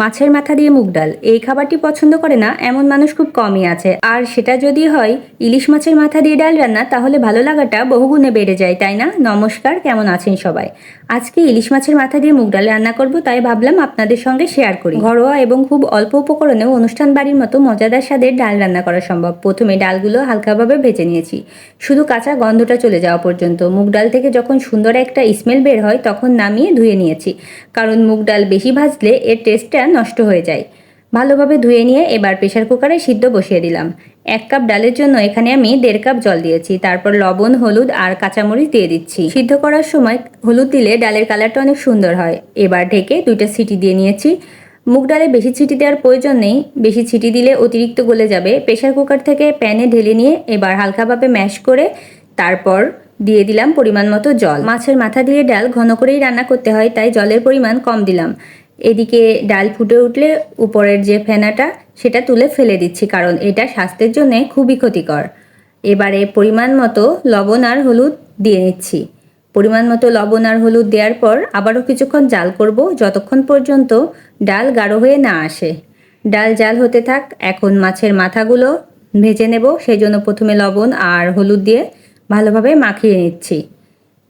মাছের মাথা দিয়ে মুগ ডাল। এই খাবারটি পছন্দ করে না, এমন মানুষ খুব কমই আছে। আর সেটা যদি হয় ইলিশ মাছের মাথা দিয়ে ডাল রান্না, তাহলে ভালো লাগাটা বহুগুণে বেড়ে যায়, তাই না? নমস্কার, কেমন আছেন সবাই? আজকে ইলিশ মাছের মাথা দিয়ে মুগ ডাল রান্না করব, তাই ভাবলাম আপনাদের সঙ্গে শেয়ার করি। ঘরোয়া এবং খুব অল্প উপকরণেও অনুষ্ঠান বাড়ির মতো মজাদার স্বাদের ডাল রান্না করা সম্ভব। প্রথমে ডালগুলো হালকাভাবে ভেজে নিয়েছি। শুধু কাঁচা গন্ধটা চলে যাওয়া পর্যন্ত। মুগ ডাল থেকে যখন সুন্দর একটা স্মেল বের হয়, তখন নামিয়ে ধুয়ে নিয়েছি। কারণ মুগ ডাল বেশি ভাজলে এর টেস্টটা নষ্ট হয়ে যায়। ভালোভাবে ধুয়ে নিয়ে এবার প্রেশার কুকারে সিদ্ধ বসিয়ে দিলাম। এক কাপ ডালের জন্য এখানে আমি দেড় কাপ জল দিয়েছি। তারপর লবণ, হলুদ আর কাঁচামরিচ দিয়ে দিচ্ছি। সিদ্ধ করার সময় হলুদ দিলে ডালের কালারটা অনেক সুন্দর হয়। এবার ঢেকে দুইটা সিটি দিয়ে নিয়েছি। মুগ ডালে বেশি ছিটি দেওয়ার প্রয়োজন নেই। বেশি ছিটি দিলে অতিরিক্ত গলে যাবে। প্রেশার কুকার থেকে প্যানে ঢেলে নিয়ে এবার হালকাভাবে ম্যাশ করে তারপর দিয়ে দিলাম পরিমাণ মতো জল। মাছের মাথা দিয়ে ডাল ঘন করেই রান্না করতে হয়, তাই জলের পরিমাণ কম দিলাম। এদিকে ডাল ফুটে উঠলে উপরের যে ফেনাটা, সেটা তুলে ফেলে দিচ্ছি কারণ এটা স্বাস্থ্যের জন্য খুবই ক্ষতিকর। এবারে পরিমাণ মতো লবণ আর হলুদ দিয়ে নিচ্ছি। পরিমাণ মতো লবণ আর হলুদ দেওয়ার পর আবারও কিছুক্ষণ জাল করব যতক্ষণ পর্যন্ত ডাল গাঢ় হয়ে না আসে। ডাল জাল হতে থাক, এখন মাছের মাথাগুলো ভেজে নেব সেই জন্য প্রথমে লবণ আর হলুদ দিয়ে ভালোভাবে মাখিয়ে নিচ্ছি।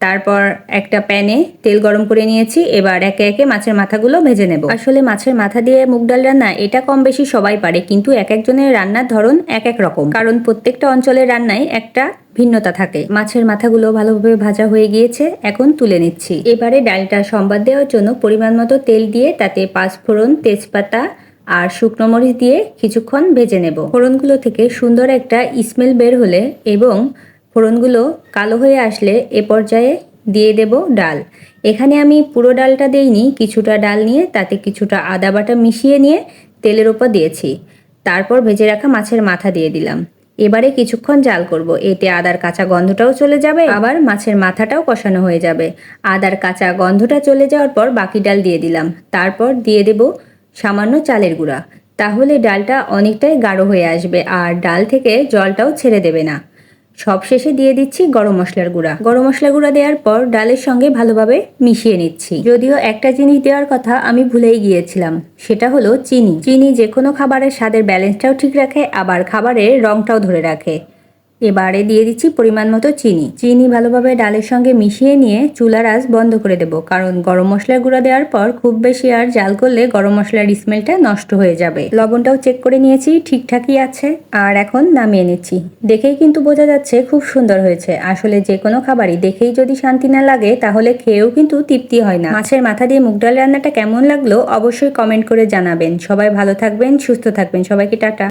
তারপর একটা প্যানে তেল গরম করে নিয়েছি, এবার একে একে মাছের মাথাগুলো ভেজে নেব। আসলে মাছের মাথা দিয়ে মুগ ডাল রান্না এটা কম বেশি সবাই পারে, কিন্তু এক একজনের রান্নার ধরন এক এক রকম। কারণ প্রত্যেকটা অঞ্চলের রান্নায় একটা ভিন্নতা থাকে। মাছের মাথাগুলো ভালোভাবে ভাজা হয়ে গিয়েছে, এখন তুলে নিচ্ছি। এবারে ডালটা সম্বাদ দেওয়ার জন্য পরিমাণ মতো তেল দিয়ে তাতে পাঁচফোড়ন তেজপাতা আর শুকনো মরিচ দিয়ে কিছুক্ষণ ভেজে নেব। ফোড়নগুলো থেকে সুন্দর একটা স্মেল বের হলে এবং ফোড়নগুলো কালো হয়ে আসলে এ পর্যায়ে দিয়ে দেব ডাল। এখানে আমি পুরো ডালটা দেইনি, কিছুটা ডাল নিয়ে তাতে কিছুটা আদা বাটা মিশিয়ে নিয়ে তেলের ওপর দিয়েছি। তারপর ভেজে রাখা মাছের মাথা দিয়ে দিলাম। এবারে কিছুক্ষণ জাল করব, এতে আদার কাঁচা গন্ধটাও চলে যাবে, আবার মাছের মাথাটাও কষানো হয়ে যাবে। আদার কাঁচা গন্ধটা চলে যাওয়ার পর বাকি ডাল দিয়ে দিলাম। তারপর দিয়ে দেব সামান্য চালের গুঁড়া। তাহলে ডালটা অনেকটাই গাঢ় হয়ে আসবে, আর ডাল থেকে জলটাও ছেড়ে দেবে না। সবশেষে দিয়ে দিচ্ছি গরম মশলার গুঁড়া। গরম মশলা গুঁড়া দেওয়ার পর ডালের সঙ্গে ভালোভাবে মিশিয়ে নিচ্ছি। যদিও একটা জিনিস দেওয়ার কথা আমি ভুলেই গিয়েছিলাম, সেটা হলো চিনি। চিনি যে কোনো খাবারের স্বাদের ব্যালেন্সটাও ঠিক রাখে, আবার খাবারের রংটাও ধরে রাখে। এবারে দিয়ে দিচ্ছি পরিমাণ মতো চিনি। চিনি ভালোভাবে ডালের সঙ্গে মিশিয়ে নিয়ে চুলার আঁচ বন্ধ করে দেব। কারণ গরম মশলার গুঁড়া দেওয়ার পর খুব বেশি আর জাল করলে গরম মশলার স্মেলটা নষ্ট হয়ে যাবে। লবণটাও চেক করে নিয়েছি, ঠিকঠাকই আছে। আর এখন নামিয়ে নিচ্ছি। দেখেই কিন্তু বোঝা যাচ্ছে খুব সুন্দর হয়েছে। আসলে যে কোনো খাবারই দেখেই যদি শান্তি না লাগে, তাহলে খেয়েও কিন্তু তৃপ্তি হয় না। মাছের মাথা দিয়ে মুগ ডাল রান্নাটা কেমন লাগল অবশ্যই কমেন্ট করে জানাবেন। সবাই ভালো থাকবেন, সুস্থ থাকবেন। সবাইকে টাটা।